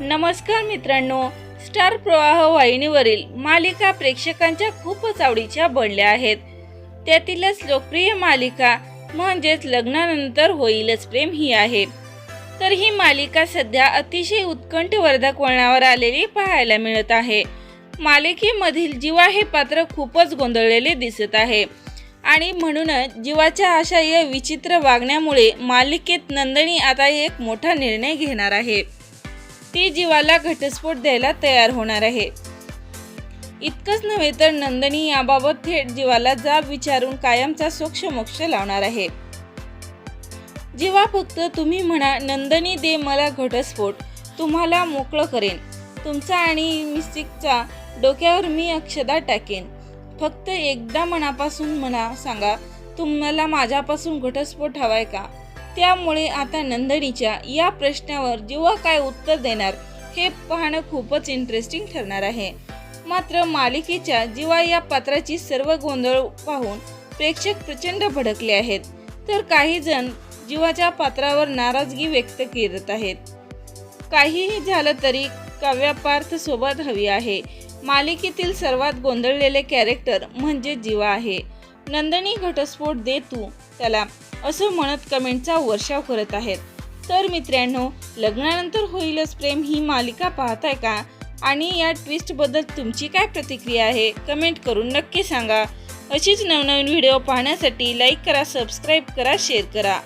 नमस्कार मित्रांनो स्टार प्रवाह वाहिनीवरील मालिका प्रेक्षकांच्या खूपच आवडीच्या बनल्या आहेत. त्यातीलच लोकप्रिय मालिका म्हणजेच लग्नानंतर होईलच प्रेम ही आहे. तर ही मालिका सध्या अतिशय उत्कंठवर्धक वळणावर आलेली पाहायला मिळत आहे. मालिकेमधील जीवा हे पात्र खूपच गोंधळलेले दिसत आहे. आणि म्हणूनच जीवाच्या अशा या विचित्र वागण्यामुळे मालिकेत नंदिनी आता एक मोठा निर्णय घेणार आहे. ती जीवाला घटस्फोट द्यायला तयार होणार आहे. इतकंच नव्हे तर नंदिनी याबाबत थेट जीवाला जाब विचारून कायमचा सोक्षमोक्ष लावणार आहे. जीवा फक्त तुम्ही म्हणा नंदिनी दे मला घटस्फोट तुम्हाला मोकळं करेन. तुमचा आणि मिस्टिकचा डोक्यावर मी अक्षदा टाकेन. फक्त एकदा मनापासून म्हणा सांगा तुम्हाला माझ्यापासून घटस्फोट हवाय का? त्यामुळे आता नंदिनीच्या या प्रश्नावर जीवा काय उत्तर देणार हे पाहणं खूपच इंटरेस्टिंग ठरणार आहे. मात्र मालिकेच्या जीवा या पात्राची सर्व गोंधळ पाहून प्रेक्षक प्रचंड भडकले आहेत तर काही जण जीवाच्या पात्रावर नाराजगी व्यक्त करत आहेत. काहीही झालं तरी काव्या पार्थ सोबत हवी आहे. मालिकेतील सर्वात गोंधळलेले कॅरेक्टर म्हणजे जीवा आहे. नंदिनी घटस्फोट दे तू त्याला असं म्हणत कमेंटचा वर्षाव करत आहेत. तर मित्रांनो लग्नानंतर होईलच प्रेम ही मालिका पाहताय का? आणि या ट्विस्टबद्दल तुमची काय प्रतिक्रिया आहे? कमेंट करून नक्की सांगा. अशीच नवनवीन व्हिडिओ पाहण्यासाठी लाईक करा सबस्क्राईब करा शेअर करा.